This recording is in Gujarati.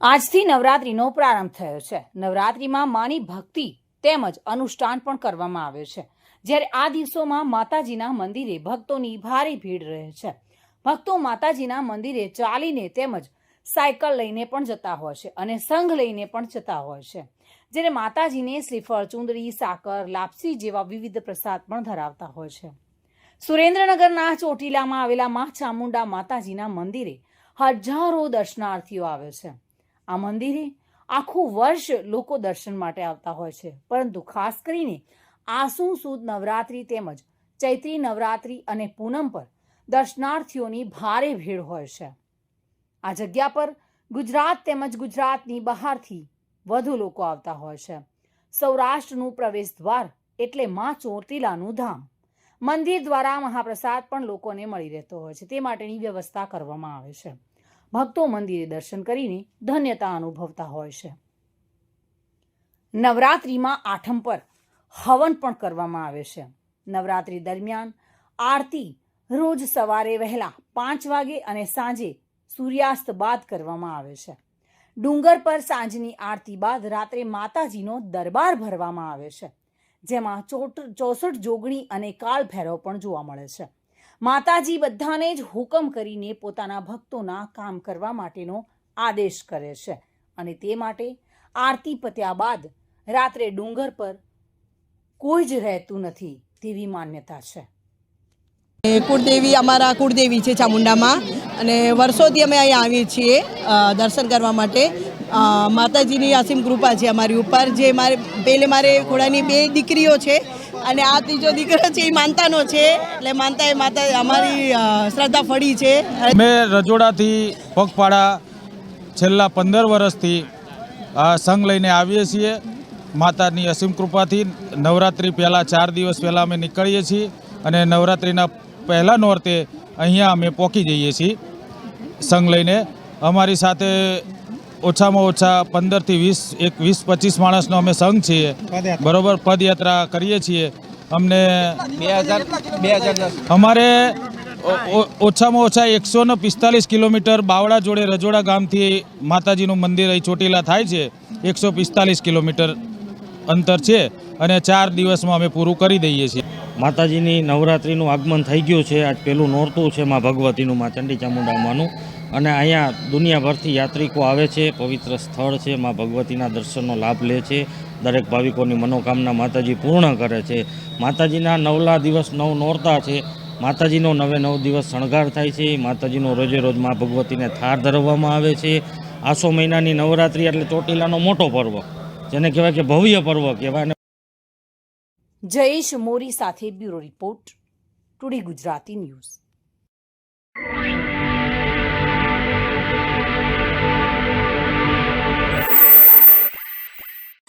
આજથી નવરાત્રિનો પ્રારંભ થયો છે. નવરાત્રિમાં માની ભક્તિ તેમજ અનુષ્ઠાન પણ કરવામાં આવે છે. જ્યારે આ દિવસોમાં માતાજીના મંદિરે ભક્તોની ભારે ભીડ રહે છે. ભક્તો માતાજીના મંદિરે ચાલીને તેમજ સાયકલ લઈને પણ જતા હોય છે અને સંઘ લઈને પણ જતા હોય છે. જ્યારે માતાજીને શ્રીફળ, ચુંદડી, સાકર, લાપસી જેવા વિવિધ પ્રસાદ પણ ધરાવતા હોય છે. સુરેન્દ્રનગરના ચોટીલામાં આવેલા મા ચામુંડા માતાજીના મંદિરે હજારો દર્શનાર્થીઓ આવે છે. આ મંદિરે આખું વર્ષ લોકો દર્શન માટે આવતા હોય છે. પરંતુ ખાસ કરીને આસુ સુદ નવરાત્રિ તેમજ ચૈત્રી નવરાત્રિ અને પૂનમ પર દર્શનાર્થીઓની ભારે ભીડ હોય છે. આ જગ્યા પર ગુજરાત તેમજ ગુજરાતની બહારથી વધુ લોકો આવતા હોય છે. સૌરાષ્ટ્રનું પ્રવેશ દ્વાર એટલે મા ચોટીલાનું ધામ. મંદિર દ્વારા મહાપ્રસાદ પણ લોકોને મળી રહેતો હોય છે. તે માટેની વ્યવસ્થા કરવામાં આવે છે. ભક્તો મંદિરે દર્શન કરીને ધન્યતા અનુભવતા હોય છે. નવરાત્રિમાં આઠમ પર હવન પણ કરવામાં આવે છે. નવરાત્રિ દરમિયાન આરતી રોજ સવારે વહેલા પાંચ વાગે અને સાંજે સૂર્યાસ્ત બાદ કરવામાં આવે છે. ડુંગર પર સાંજની આરતી બાદ રાત્રે માતાજીનો દરબાર ભરવામાં આવે છે. જેમાં ચોસઠ જોગણી અને કાળ ભૈરવ પણ જોવા મળે છે. માતાજી બધાને જ હુકમ કરીને પોતાના ભક્તોના કામ કરવા માટેનો આદેશ કરે છે. અને તે માટે આરતી પત્યા બાદ રાત્રે ડુંગર પર કોઈ જ રહેતું નથી તેવી માન્યતા છે. કુળદેવી અમારા કુળદેવી છે ચામુંડામાં અને વર્ષોથી અમે અહીંયા આવીએ છીએ દર્શન કરવા માટે. માતાજીની અસીમ કૃપા છે અમારી ઉપર. જે મારે પહેલે મારે ખોડાની બે દીકરીઓ છે અને આ ત્રીજો દીકરો છે એ માનતાનો છે. એટલે માનતા એ માતા અમારી શ્રદ્ધા ફળી છે. અમે રજોડાથી પગપાળા છેલ્લા પંદર વર્ષથી સંઘ લઈને આવીએ છીએ. માતાની અસીમ કૃપાથી નવરાત્રિ પહેલાં ચાર દિવસ પહેલાં અમે નીકળીએ છીએ અને નવરાત્રિના પહેલાં નોરતે અહીંયા અમે પહોંચી જઈએ છીએ સંઘ લઈને. અમારી સાથે ઓછામાં ઓછા પંદરથી વીસ એક વીસ પચીસ માણસનો અમે સંઘ છીએ. બરોબર પદયાત્રા કરીએ છીએ. અમને અમારે ઓછામાં ઓછા એકસો ને પિસ્તાલીસ કિલોમીટર બાવળા જોડે રજોડા ગામથી માતાજીનું મંદિર અહીં ચોટીલા થાય છે. એકસો પિસ્તાલીસ કિલોમીટર અંતર છે અને ચાર દિવસમાં અમે પૂરું કરી દઈએ છીએ. માતાજીની નવરાત્રિનું આગમન થઈ ગયું છે. આજ પહેલું નોરતું છે માં ભગવતીનું, માં ચંડી ચામુંડામાંનું અને અહીંયા દુનિયાભરથી યાત્રિકો આવે છે, પવિત્ર સ્થળ છે. માં ભગવતીના દર્શનનો લાભ લે છે. દરેક ભાવિકોની મનોકામના માતાજી પૂર્ણ કરે છે. માતાજીના નવલા દિવસ નવ નોરતા છે. માતાજીનો નવે નવ દિવસ શણગાર થાય છે. માતાજીનો રોજે રોજમાં ભગવતીને થાર ધરવામાં આવે છે. આસો મહિનાની નવરાત્રિ એટલે ચોટીલાનો મોટો પર્વ. જેને કહેવાય કે ભવ્ય પર્વ કહેવાય. જયેશ મોરી સાથે bureau report today Gujarati news.